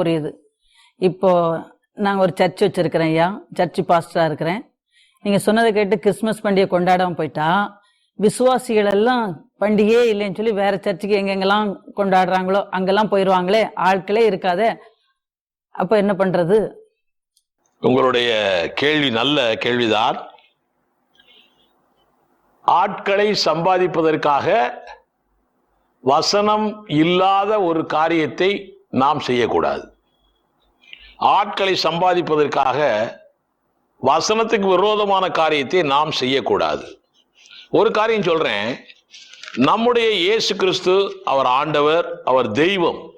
புரியுது. இப்போ நான் ஒரு சர்ச் வச்சிருக்கிறேன் ஐயா. சர்ச் பாஸ்டரா இருக்கிறேன். நீங்க சொன்னதை கேட்டு கிறிஸ்மஸ் பண்டிகை கொண்டாடாமல் போயிட்டா விசுவாசிகள் எல்லாம் பண்டிகையே இல்லைன்னு சொல்லி வேற சர்ச்சுக்கு எங்கெங்கெல்லாம் கொண்டாடுறாங்களோ அங்கெல்லாம் போயிடுவாங்களே ஆட்களே இருக்காதே. அப்போ என்ன பண்றது? உங்களுடைய கேள்வி நல்ல கேள்விதான். ஆட்களை சம்பாதிப்பதற்காக வசனம் இல்லாத ஒரு காரியத்தை நாம் செய்யக்கூடாது. ஆட்களை சம்பாதிப்பதற்காக வசனத்துக்கு விரோதமான காரியத்தை நாம் செய்யக்கூடாது. ஒரு காரியம் சொல்றேன். நம்முடைய இயேசு கிறிஸ்து அவர் ஆண்டவர் அவர் தெய்வம்.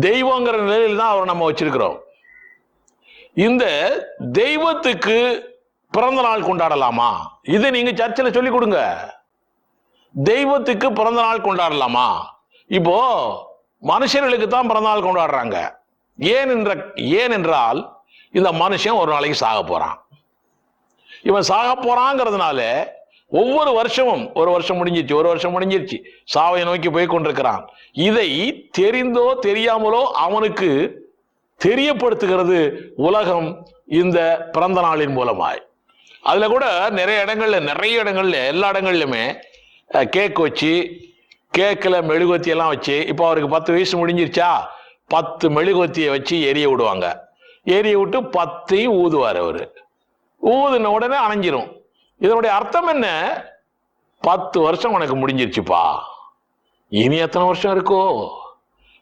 தெய்வங்கிற நிலையில் தான் அவரை நம்ம வச்சிருக்கிறோம். இந்த தெய்வத்துக்கு பிறந்த நாள் கொண்டாடலாமா? இதை நீங்க சர்ச்சில் சொல்லி கொடுங்க. தெய்வத்துக்கு பிறந்த நாள் கொண்டாடலாமா? இப்போ மனுஷர்களுக்கு தான் பிறந்தநாள் கொண்டாடுறாங்க. ஏன் என்ற ஏன் என்றால் இந்த மனுஷன் ஒரு நாளைக்கு சாக போறான். இவன் சாக போறாங்கிறதுனால ஒவ்வொரு வருஷமும் ஒரு வருஷம் முடிஞ்சிருச்சு ஒரு வருஷம் முடிஞ்சிருச்சு. சாவை நோக்கி போய் கொண்டிருக்கிறான். இதை தெரிந்தோ தெரியாமலோ அவனுக்கு தெரியப்படுத்துகிறது உலகம் இந்த பிறந்த நாளின் மூலமாய். அதுல கூட நிறைய இடங்கள்ல நிறைய இடங்கள்ல எல்லா இடங்கள்லையுமே கேக் வச்சு கேக்கில் மெழுகுவத்தியெல்லாம் வச்சு இப்போ அவருக்கு பத்து வயசு முடிஞ்சிருச்சா? பத்து மெழுகுவத்தியை வச்சு எரிய விடுவாங்க. எரிய விட்டு பத்தையும் ஊதுவார் அவர். ஊதுன உடனே அணைஞ்சிரும். இதனுடைய அர்த்தம் என்ன? பத்து வருஷம் உனக்கு முடிஞ்சிருச்சுப்பா. இனி எத்தனை வருஷம் இருக்கோ?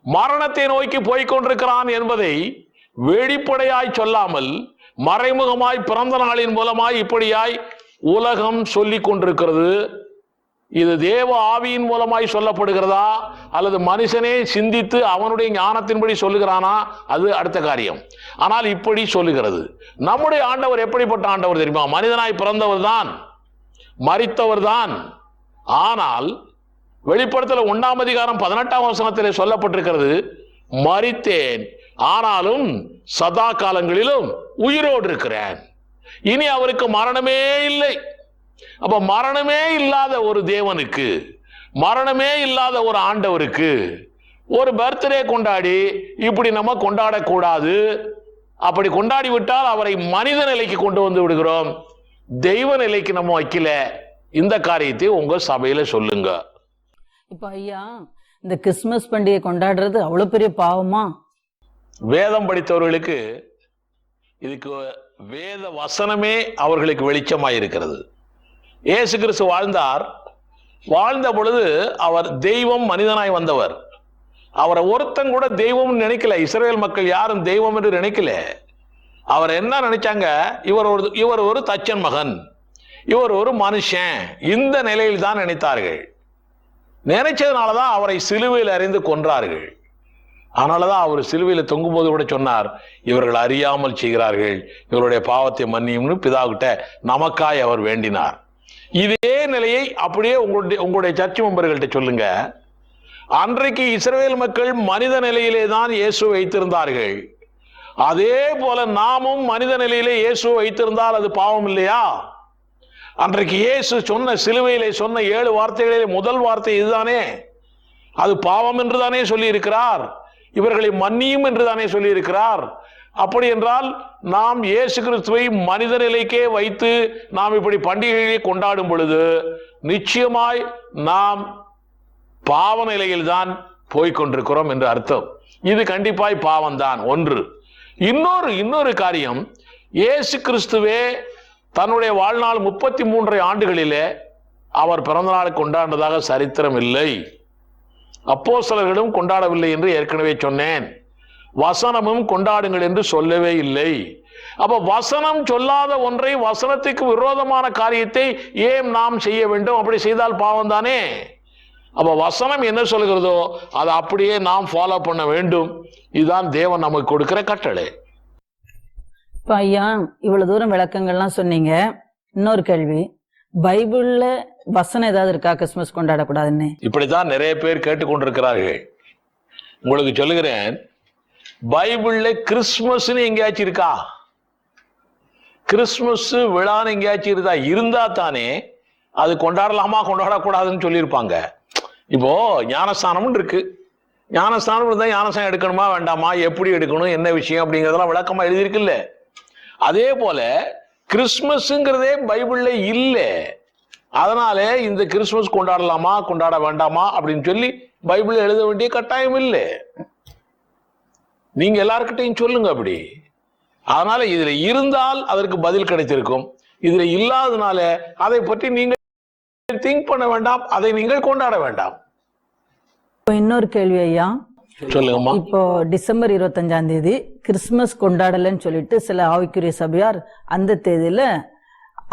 மரணத்தை நோக்கி போய்கொண்டிருக்கிறான் என்பதை வெளிப்படையாய் சொல்லாமல் மறைமுகமாய் பிறந்த நாளின் மூலமாய் இப்படியாய் உலகம் சொல்லிக் கொண்டிருக்கிறது இது தேவ ஆவியின் மூலமாய் சொல்லப்படுகிறதா? அல்லது மனுஷனே சிந்தித்து அவனுடைய ஞானத்தின்படி சொல்லுகிறானா? அது அடுத்த காரியம். ஆனால் இப்படி சொல்லுகிறது. நம்முடைய ஆண்டவர் எப்படிப்பட்ட ஆண்டவர் தெரியுமா? மனிதனாய் பிறந்தவர் தான் மறித்தவர் தான் ஆனால் வெளிப்படுத்தல ஒன்றாம் அதிகாரம் பதினெட்டாம் வசனத்திலே சொல்லப்பட்டிருக்கிறது மறித்தேன் ஆனாலும் சதா காலங்களிலும் உயிரோடு இருக்கிறேன். இனி அவருக்கு மரணமே இல்லை. அப்ப மரணமே இல்லாத ஒரு தேவனுக்கு மரணமே இல்லாத ஒரு ஆண்டவருக்கு ஒரு பர்த்டே கொண்டாடி இப்படி நம்ம கொண்டாடக்கூடாது. அப்படி கொண்டாடி விட்டால் அவரை மனித நிலைக்கு கொண்டு வந்து விடுகிறோம். தெய்வ நிலைக்கு நம்ம வைக்கல. இந்த காரியத்தை உங்க சபையில சொல்லுங்க. இப்போ ஐயா இந்த கிறிஸ்மஸ் பண்டிகை கொண்டாடுறது அவ்வளவு பெரிய பாவமா? வேதம் படித்தவர்களுக்கு இதுக்கு வேத வசனமே அவர்களுக்கு வெளிச்சமாய் ஏசு இயேசு கிறிஸ்து வாழ்ந்தார். வாழ்ந்த பொழுது அவர் தெய்வம் மனிதனாய் வந்தவர். அவரை ஒருத்தன் கூட தெய்வம்னு நினைக்கல இஸ்ரேல் மக்கள் யாரும் தெய்வம் என்று நினைக்கல. அவர் என்ன நினைச்சாங்க? இவர் ஒரு இவர் ஒரு தச்சன் மகன். இவர் ஒரு மனுஷன். இந்த நிலையில் தான் நினைத்தார்கள். நினைச்சதுனால தான் அவரை சிலுவையில் அறிந்து கொன்றார்கள். அதனால தான் அவர் சிலுவையில் தொங்கும்போது கூட சொன்னார் இவர்கள் அறியாமல் செய்கிறார்கள். இவருடைய பாவத்தை மன்னியும்னு பிதாவிட்ட நமக்காய் அவர் வேண்டினார். இதே நிலையை அப்படியே உங்களுடைய உங்களுடைய சர்ச் மெம்பர்கள்ட்ட சொல்லுங்க. அன்றைக்கு இஸ்ரேல் மக்கள் மனித நிலையிலே தான் இயேசு வைத்திருந்தார்கள். அதே போல நாமும் மனித நிலையிலே இயேசு வைத்திருந்தால் அது பாவம் இல்லையா? அன்றைக்கு இயேசு சொன்ன சிலுவையிலே சொன்ன ஏழு வார்த்தைகளிலே முதல் வார்த்தை இதுதானே? அது பாவம் என்று தானே சொல்லி இருக்கிறார் இவர்களை மன்னியும் என்று தானே சொல்லியிருக்கிறார். அப்படி என்றால் நாம் இயேசு கிறிஸ்துவை மனித நிலைக்கே வைத்து நாம் இப்படி பண்டிகைகளை கொண்டாடும் பொழுது நிச்சயமாய் நாம் பாவ நிலையில்தான் போய்கொண்டிருக்கிறோம் என்று அர்த்தம். இது கண்டிப்பாய் பாவம்தான். ஒன்று. இன்னொரு இன்னொரு காரியம். இயேசு கிறிஸ்துவே தன்னுடைய வாழ்நாள் முப்பத்தி மூன்றரை ஆண்டுகளிலே அவர் பிறந்தநாள் கொண்டாண்டதாக சரித்திரம் இல்லை. அப்போ சிலர்களும் கொண்டாடவில்லை என்று ஏற்கனவே சொன்னேன். வசனமும் கொண்டாடுங்கள் என்று சொல்லவே இல்லை. அப்ப வசனம் சொல்லாத ஒன்றை வசனத்துக்கு விரோதமான காரியத்தை ஏன் நாம் செய்ய வேண்டும்? அப்படி செய்தால் பாவம் தானே? அப்ப வசனம் என்ன சொல்கிறதோ அதை அப்படியே நாம் ஃபாலோ பண்ண வேண்டும். இதுதான் தேவன் நமக்கு கொடுக்கிற கட்டளை. இப்போ ஐயா இவ்வளவு தூரம் விளக்கங்கள்லாம் சொன்னீங்க. இன்னொரு கேள்வி. பைபிள்ல வசனம் ஏதாவது இருக்கா? கிறிஸ்மஸ் கொண்டாடக்கூடாதுன்னு. இப்படித்தான் நிறைய பேர் கேட்டுக்கொண்டிருக்கிறார்கள். உங்களுக்கு சொல்லுகிறேன் பைபிள்ல கிறிஸ்மஸ்னு எங்கேயாச்சும் இருக்கா? கிறிஸ்மஸ் விழான்னு எங்கேயாச்சும் இருந்தா இருந்தா தானே அது கொண்டாடலாமா கொண்டாடக்கூடாதுன்னு சொல்லியிருப்பாங்க. இப்போ ஞானஸ்தானம்னு இருக்கு. ஞானஸ்தானம் இருந்தால் ஞானஸ்தானம் எடுக்கணுமா வேண்டாமா எப்படி எடுக்கணும் என்ன விஷயம் அப்படிங்கிறதெல்லாம் விளக்கமா எழுதியிருக்குல்ல. அதே போல கிறிஸ்மஸ்ங்கிறதே பைபிள்ல இல்லை. அதனால இந்த கிறிஸ்மஸ் கொண்டாடலாமா கொண்டாட வேண்டாமா அப்படின்னு சொல்லி பைபிள் எழுத வேண்டிய கட்டாயம் இல்லை. நீங்க எல்லார்கிட்டையும் சொல்லுங்க அப்படி. அதனால இதுல இருந்தால் அதற்கு பதில் கிடைத்திருக்கும். இதுல இல்லாதனால அதை பற்றி நீங்க திங்க் பண்ண வேண்டாம் அதை நீங்கள் கொண்டாட வேண்டாம். இப்போ இன்னொரு கேள்வி ஐயா. சொல்லுங்கம்மா. இப்போ டிசம்பர் இருபத்தஞ்சாம் தேதி கிறிஸ்மஸ் கொண்டாடலைன்னு சொல்லிட்டு சில ஆவிக்குரிய சபையார் அந்த தேதியில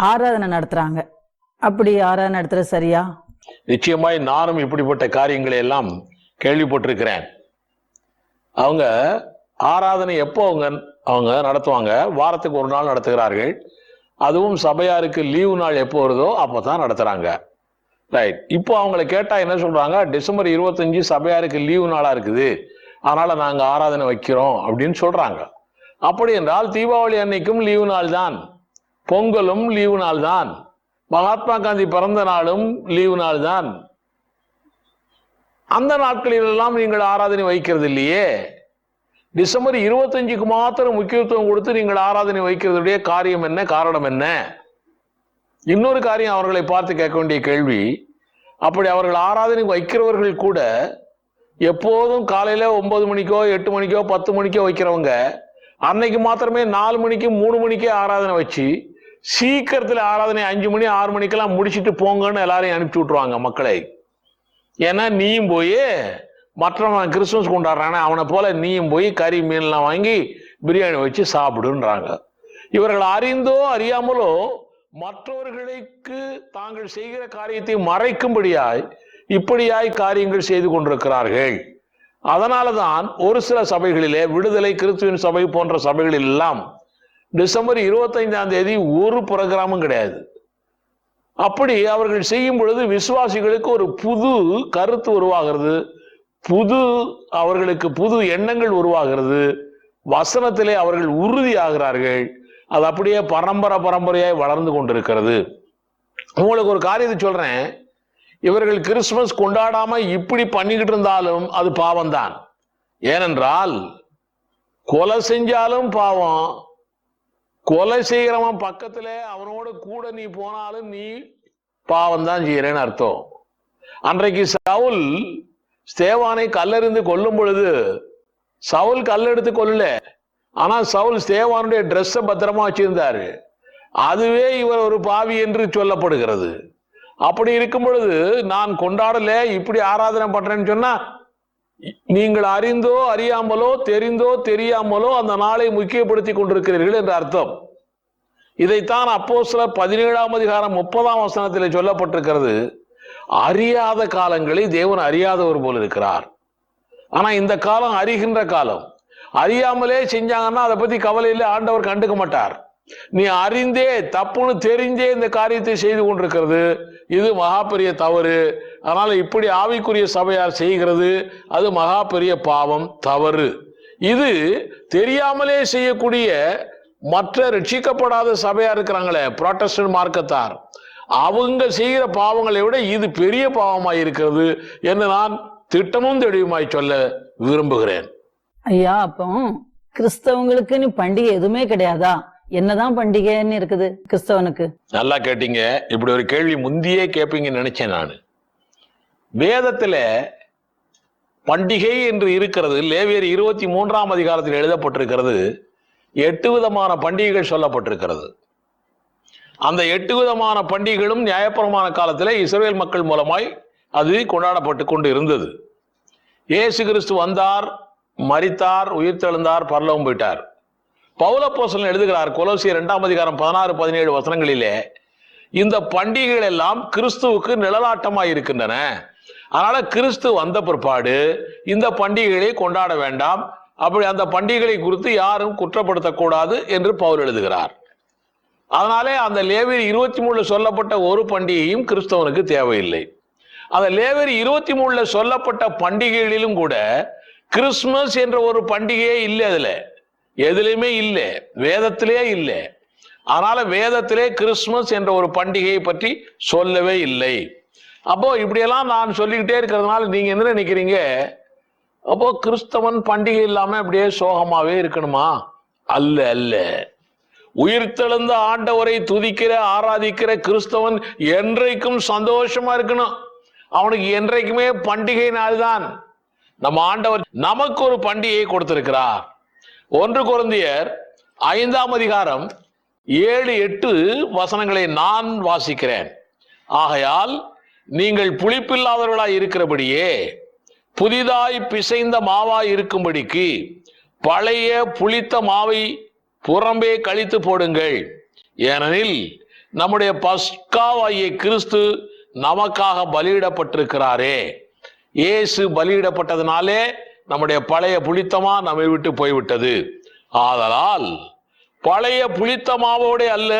ஆராதனை நடத்துறாங்க. அப்படி ஆராதனை இடத்துல சரியா? நிச்சயமாய் நானும் இப்படிப்பட்ட காரியங்களை எல்லாம் கேள்விப்பட்டிருக்கிறேன். அவங்க ஆராதனை எப்போ அவங்க அவங்க நடத்துவாங்க? வாரத்துக்கு ஒரு நாள் நடத்துகிறார்கள். அதுவும் சபையாருக்கு லீவு நாள் எப்போ வருதோ அப்போ தான் நடத்துகிறாங்க ரைட் இப்போ அவங்களை கேட்டால் என்ன சொல்கிறாங்க டிசம்பர் இருபத்தஞ்சு சபையாருக்கு லீவு நாளாக இருக்குது. அதனால் நாங்கள் ஆராதனை வைக்கிறோம் அப்படின்னு சொல்கிறாங்க அப்படி என்றால் தீபாவளி அன்னைக்கும் லீவு நாள் தான் பொங்கலும் லீவு நாள் தான் மகாத்மா காந்தி பிறந்த நாளும் லீவு நாள் தான் அந்த நாட்களில் எல்லாம் நீங்கள் ஆராதனை வைக்கிறது இல்லையே? டிசம்பர் இருபத்தஞ்சுக்கு மாத்திரம் முக்கியத்துவம் கொடுத்து நீங்கள் ஆராதனை வைக்கிறதுடைய காரியம் என்ன காரணம் என்ன? இன்னொரு காரியம் அவர்களை பார்த்து கேட்க வேண்டிய கேள்வி. அப்படி அவர்கள் ஆராதனை வைக்கிறவர்கள் கூட எப்போதும் காலையில ஒன்பது மணிக்கோ எட்டு மணிக்கோ பத்து மணிக்கோ வைக்கிறவங்க அன்னைக்கு மாத்திரமே நாலு மணிக்கு மூணு மணிக்கே ஆராதனை வச்சு சீக்கிரத்தில் ஆராதனை அஞ்சு மணி ஆறு மணிக்கெல்லாம் முடிச்சிட்டு போங்கன்னு எல்லாரையும் அனுப்பிச்சி விட்ருவாங்க மக்களை. ஏன்னா நீயும் போய் மற்றவன் கிறிஸ்துமஸ் கொண்டாடுறானே அவனை போல நீயும் போய் கறி மீன்லாம் வாங்கி பிரியாணி வச்சு சாப்பிடுன்றாங்க. இவர்கள் அறிந்தோ அறியாமலோ மற்றவர்களுக்கு தாங்கள் செய்கிற காரியத்தை மறைக்கும்படியாய் இப்படியாய் காரியங்கள் செய்து கொண்டிருக்கிறார்கள். அதனாலதான் ஒரு சில சபைகளிலே விடுதலை கிறிஸ்துவின் சபை போன்ற சபைகளில் எல்லாம் டிசம்பர் இருபத்தைந்தாம் தேதி ஒரு புரோகிராமும் கிடையாது. அப்படி அவர்கள் செய்யும் பொழுது விசுவாசிகளுக்கு ஒரு புது கருத்து உருவாகிறது. புது அவர்களுக்கு புது எண்ணங்கள் உருவாகிறது. வசனத்திலே அவர்கள் உறுதியாகிறார்கள். அது அப்படியே பரம்பரை பரம்பரையாய் வளர்ந்து கொண்டிருக்கிறது. உங்களுக்கு ஒரு காரியத்தை சொல்றேன். இவர்கள் கிறிஸ்துமஸ் கொண்டாடாம இப்படி பண்ணிக்கிட்டு இருந்தாலும் அது பாவம்தான். ஏனென்றால் கொலை செஞ்சாலும் பாவம் கொலை செய்கிறவன் பக்கத்துல அவனோட கூட நீ போனாலும் நீ பாவம் தான் செய்யறேன்னு அர்த்தம். அன்றைக்கு சவுல் ஸ்தேவானை கல்லறிந்து கொல்லும் பொழுது சவுல் கல்லெடுத்து கொல்லல ஆனா சவுல் ஸ்தேவானுடைய ட்ரெஸ்ஸை பத்திரமா வச்சிருந்தாரு. அதுவே இவர் ஒரு பாவி என்று சொல்லப்படுகிறது. அப்படி இருக்கும் பொழுது நான் கொண்டாடல இப்படி ஆராதனை பண்றேன்னு சொன்னா நீங்கள் அறிந்தோ அறியாமலோ தெரிந்தோ தெரியாமலோ அந்த நாளை முக்கியப்படுத்தி கொண்டிருக்கிறீர்கள் என்ற அர்த்தம். இதைத்தான் அப்போ சில பதினேழாம் அதிகாரம் முப்பதாம் வசனத்தில் சொல்லப்பட்டிருக்கிறது. அறியாத காலங்களை தேவன் அறியாதவர் போல் இருக்கிறார். ஆனா இந்த காலம் அறிகின்ற காலம். அறியாமலே செஞ்சாங்கன்னா அதை பத்தி கவலையில ஆண்டவர் கண்டுக்க மாட்டார். நீ அறிந்தே தப்புன்னு தெரிஞ்சே இந்த காரியத்தை செய்து கொண்டிருக்கிறது. இது மகா பெரிய தவறு. அதனால இப்படி ஆவிக்குரிய சபையார் செய்கிறது? அது மகா பெரிய பாவம் தவறு. இது தெரியாமலே செய்யக்கூடிய மற்ற ரட்சிக்கப்படாத சபையா இருக்கிறாங்களே புரோட்டஸ்டன்ட் மார்க்கத்தார். அவங்க செய்கிற பாவங்களை விட இது பெரிய பாவமாய் இருக்கிறது என்று நான் திட்டமும் தெளிவுமாய் சொல்ல விரும்புகிறேன். ஐயா அப்போ கிறிஸ்தவங்களுக்குன்னு பண்டிகை எதுவுமே கிடையாதா? என்னதான் பண்டிகைன்னு இருக்குது கிறிஸ்தவனுக்கு? நல்லா கேட்டீங்க. இப்படி ஒரு கேள்வி முந்தியே கேட்பீங்கன்னு நினைச்சேன் நான். வேதத்துல பண்டிகை என்று இருக்கிறது லேவியர் இருபத்தி மூன்றாம் அதிகாரத்தில் எழுதப்பட்டிருக்கிறது எட்டு விதமான பண்டிகைகள் சொல்லப்பட்டிருக்கிறது. அந்த எட்டு விதமான பண்டிகைகளும் நியாயப்பிரமாண காலத்தில் இஸ்ரேல் மக்கள் மூலமாய் அது கொண்டாடப்பட்டு கொண்டு இருந்தது இயேசு கிறிஸ்து வந்தார் மறித்தார் உயிர்த்தெழுந்தார் பரலவும் போயிட்டார். பௌலப்போசலன் எழுதுகிறார் கொலோசியர் இரண்டாம் அதிகாரம் பதினாறு பதினேழு வசனங்களிலே இந்த பண்டிகைகள் எல்லாம் கிறிஸ்துவுக்கு நிழலாட்டமாக இருக்கின்றன. அதனால கிறிஸ்து வந்த பிற்பாடு இந்த பண்டிகைகளை கொண்டாட வேண்டாம். அப்படி அந்த பண்டிகைகளை குறித்து யாரும் குற்றப்படுத்தக்கூடாது என்று பவுல் எழுதுகிறார். அதனாலே அந்த லேவியர் இருபத்தி மூணுல சொல்லப்பட்ட ஒரு பண்டிகையும் கிறிஸ்தவனுக்கு தேவையில்லை. அந்த லேவியர் இருபத்தி மூணுல சொல்லப்பட்ட பண்டிகைகளிலும் கூட கிறிஸ்துமஸ் என்ற ஒரு பண்டிகையே இல்லை அதில். எதுலையுமே இல்லை. வேதத்திலே இல்லை. அதனால வேதத்திலே கிறிஸ்துமஸ் என்ற ஒரு பண்டிகையை பற்றி சொல்லவே இல்லை. அப்போ இப்படியெல்லாம் நான் சொல்லிக்கிட்டே இருக்கிறதுனால நீங்க என்ன நினைக்கிறீங்க? அப்போ கிறிஸ்தவன் பண்டிகை இல்லாம அப்படியே சோகமாவே இருக்கணுமா? அல்ல அல்ல. உயிர்த்தெழுந்த ஆண்டவரை துதிக்கிற ஆராதிக்கிற கிறிஸ்தவன் என்றைக்கும் சந்தோஷமா இருக்கணும். அவனுக்கு என்றைக்குமே பண்டிகை நாள்தான் நம்ம ஆண்டவர் நமக்கு ஒரு பண்டிகையை கொடுத்திருக்கிறார். ஒன்று குழந்தையர் ஐந்தாம் அதிகாரம் ஏழு எட்டு வசனங்களை நான் வாசிக்கிறேன். ஆகையால் நீங்கள் புளிப்பில்லாதவர்களாய் இருக்கிறபடியே புதிதாய் பிசைந்த மாவாய் இருக்கும்படிக்கு பழைய புளித்த மாவை புறம்பே கழித்து போடுங்கள். ஏனெனில் நம்முடைய பஸ்காவாகிய கிறிஸ்து நமக்காக பலியிடப்பட்டிருக்கிறாரே. இயேசு பலியிடப்பட்டதுனாலே நம்முடைய பழைய புளித்தமா நம்மை விட்டு போய்விட்டது. ஆதலால் பழைய புளித்த மாவோடே அல்ல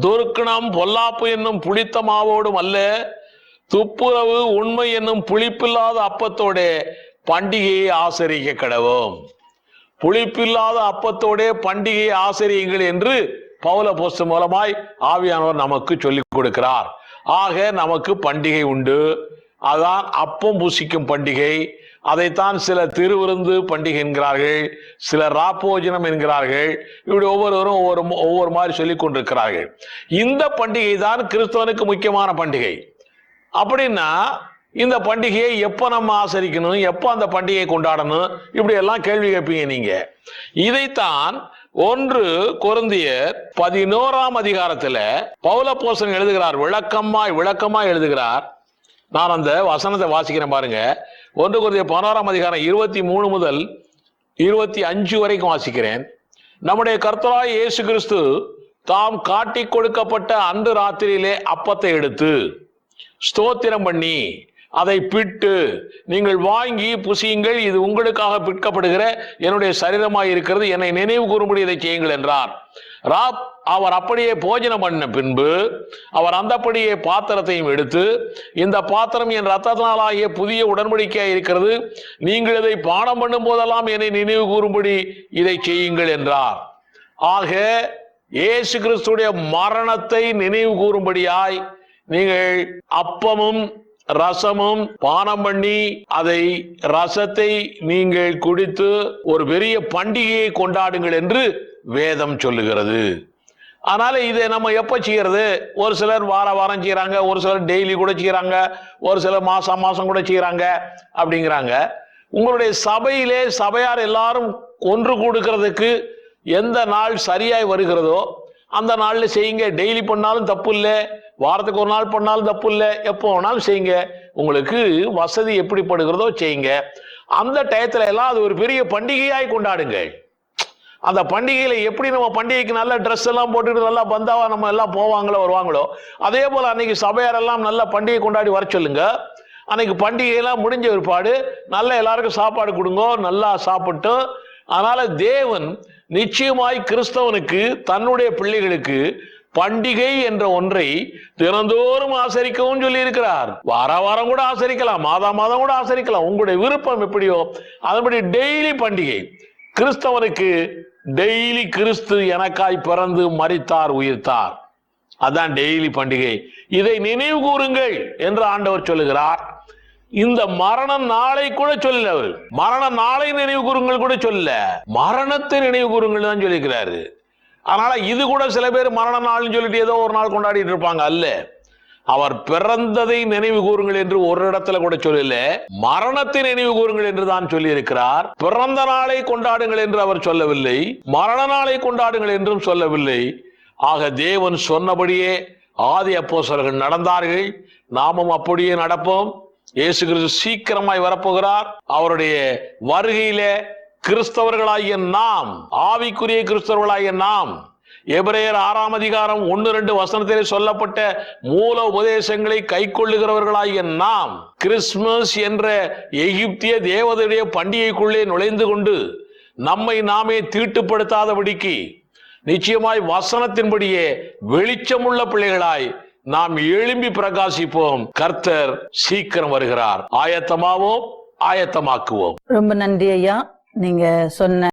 துருக்கணம் பொல்லாப்பு என்னும் புளித்த மாவோடும் அல்ல துப்புரவு உண்மை என்னும் புளிப்பில்லாத அப்பத்தோட பண்டிகையை ஆசரிக்க கடவோம். புளிப்பில்லாத அப்பத்தோட பண்டிகையை ஆசிரியுங்கள் என்று பவுல போஸ்ட் மூலமாய் ஆவியானவர் நமக்கு சொல்லிக் கொடுக்கிறார். ஆக நமக்கு பண்டிகை உண்டு. அதான் அப்பம் பூசிக்கும் பண்டிகை. அதைத்தான் சில திருவிருந்து பண்டிகை என்கிறார்கள் சில ராப்போஜனம் என்கிறார்கள் இப்படி ஒவ்வொருவரும் ஒவ்வொரு ஒவ்வொரு மாதிரி சொல்லிக் கொண்டிருக்கிறார்கள். இந்த பண்டிகை தான் கிறிஸ்தவனுக்கு முக்கியமான பண்டிகை. அப்படின்னா இந்த பண்டிகையை எப்போ நம்ம ஆசரிக்கணும் எப்போ அந்த பண்டிகையை கொண்டாடணும் இப்படி எல்லாம் கேள்வி கேட்பீங்க நீங்க. இதைத்தான் ஒன்று குருந்தியர் பதினோராம் அதிகாரத்துல பௌலப்போசன் எழுதுகிறார் விளக்கமாய் விளக்கமாய் எழுதுகிறார். நான் அந்த வசனத்தை வாசிக்கிறேன் பாருங்க. ஒன்று குறைந்த பதினாறாம் அதிகாரம் இருபத்தி மூணு முதல் இருபத்தி அஞ்சு வரைக்கும் வாசிக்கிறேன். நம்முடைய கர்த்தராய் இயேசு கிறிஸ்து தாம் காட்டி கொடுக்கப்பட்ட அன்று ராத்திரியிலே அப்பத்தை எடுத்து ஸ்தோத்திரம் பண்ணி அதை பிட்டு நீங்கள் வாங்கி புசியுங்கள் இது உங்களுக்காக பிற்கப்படுகிற என்னுடைய சரீரமாக இருக்கிறது என்னை நினைவு கூறும்படி இதை செய்யுங்கள் என்றார். ராப் அவர் அப்படியே போஜனம் பண்ண பின்பு அவர் அந்தப்படியே பாத்திரத்தையும் எடுத்து இந்த பாத்திரம் என் ரத்தத்தினாலாகிய புதிய உடன்படிக்கையாக இருக்கிறது நீங்கள் இதை பானம் பண்ணும் போதெல்லாம் என்னை நினைவு கூறும்படி இதை செய்யுங்கள் என்றார். ஆக இயேசு கிறிஸ்துடைய மரணத்தை நினைவு கூறும்படியாய் நீங்கள் அப்பமும் ரசமும் பானம் பண்ணி அதை ரசத்தை நீங்கள் குடித்து ஒரு பெரிய பண்டிகையை கொண்டாடுங்கள் என்று வேதம் சொல்லுகிறது. அதனால இதை நம்ம எப்ப செய்யறது? ஒரு சிலர் வார வாரம் செய்யறாங்க ஒரு சிலர் டெய்லி கூட செய்யறாங்க ஒரு சிலர் மாசம் மாசம் கூட செய்யறாங்க அப்படிங்கிறாங்க. உங்களுடைய சபையிலே சபையார் எல்லாரும் ஒன்று கொடுக்கறதுக்கு எந்த நாள் சரியாய் வருகிறதோ அந்த நாளில் செய்யுங்க. டெய்லி பண்ணாலும் தப்பு இல்லை. வாரத்துக்கு ஒரு நாள் பண்ணாலும் தப்பு இல்லை. எப்போ வேணாலும் செய்யுங்க. உங்களுக்கு வசதி எப்படிப்படுகிறதோ செய்யுங்க. அந்த டயத்துல எல்லாம் அது ஒரு பெரிய பண்டிகையாய் கொண்டாடுங்க. அந்த பண்டிகையில எப்படி நம்ம பண்டிகைக்கு நல்ல ட்ரெஸ் எல்லாம் போட்டுட்டு நல்லா பந்தாவா நம்ம எல்லாம் போவாங்களோ வருவாங்களோ அதே போல அன்னைக்கு சபையார் எல்லாம் நல்ல பண்டிகை கொண்டாடி வர சொல்லுங்க. அன்னைக்கு பண்டிகையெல்லாம் முடிஞ்ச பிற்பாடு நல்ல எல்லாருக்கும் சாப்பாடு கொடுங்க நல்லா சாப்பிட்டு அதனால தேவன் நிச்சயமாய் கிறிஸ்தவனுக்கு தன்னுடைய பிள்ளைகளுக்கு பண்டிகை என்ற ஒன்றை தினந்தோறும் ஆசரிக்கவும் சொல்லி இருக்கிறார் வார வாரம் கூட ஆசரிக்கலாம் மாதா மாதம் கூட ஆசரிக்கலாம். உங்களுடைய விருப்பம் எப்படியோ அதன்படி டெய்லி பண்டிகை. கிறிஸ்தவனுக்கு டெய்லி கிறிஸ்து எனக்காய் பிறந்து மறித்தார் உயிர்த்தார். அதான் டெய்லி பண்டிகை. இதை நினைவு கூறுங்கள் என்று ஆண்டவர் சொல்லுகிறார். இந்த மரண நாளை கூட சொல்லல அவர் மரண நாளை நினைவு கூறுங்கள் கூட சொல்ல மரணத்தை நினைவு கூறுங்கள் தான் சொல்லியிருக்கிறாரு. அதனால இது கூட சில பேர் மரண நாள்னு சொல்லிட்டு ஏதோ ஒரு நாள் கொண்டாடிட்டு இருப்பாங்க. அல்ல. அவர் பிறந்ததை நினைவு கூறுங்கள் என்று ஒரு இடத்துல கூட சொல்லல. மரணத்தை நினைவு கூறுங்கள் என்று தான் சொல்லி இருக்கிறார் பிறந்த நாளை கொண்டாடுங்கள் என்று அவர் சொல்லவில்லை. மரண நாளை கொண்டாடுங்கள் என்றும் சொல்லவில்லை. ஆக தேவன் சொன்னபடியே ஆதி அப்போசர்கள் நடந்தார்கள். நாமும் அப்படியே நடப்போம். இயேசு கிறிஸ்து சீக்கிரமாய் வரப்போகிறார். அவருடைய வருகையிலே கிறிஸ்தவர்களாகிய நாம் ஆவிக்குரிய கிறிஸ்தவர்களாகிய நாம் எபிரேயர் ஆறாம் அதிகாரம் ஒன்னு ரெண்டு வசனத்திலே சொல்லப்பட்ட மூல உபதேசங்களை கைக்கொள்ளுகிறவர்களாகிய நாம் கிறிஸ்துமஸ் என்ற எகிப்திய தேவதையுடைய பண்டிகைக்குள்ளே நுழைந்து கொண்டு நம்மை நாமே தீட்டுப்படுத்தாதபடிக்கு நிச்சயமாய் வசனத்தின்படியே வெளிச்சமுள்ள பிள்ளைகளாய் நாம் எழும்பி பிரகாசிப்போம். கர்த்தர் சீக்கிரம் வருகிறார். ஆயத்தமாவோம் ஆயத்தமாக்குவோம். ரொம்ப நன்றி ஐயா. நீங்க சொன்ன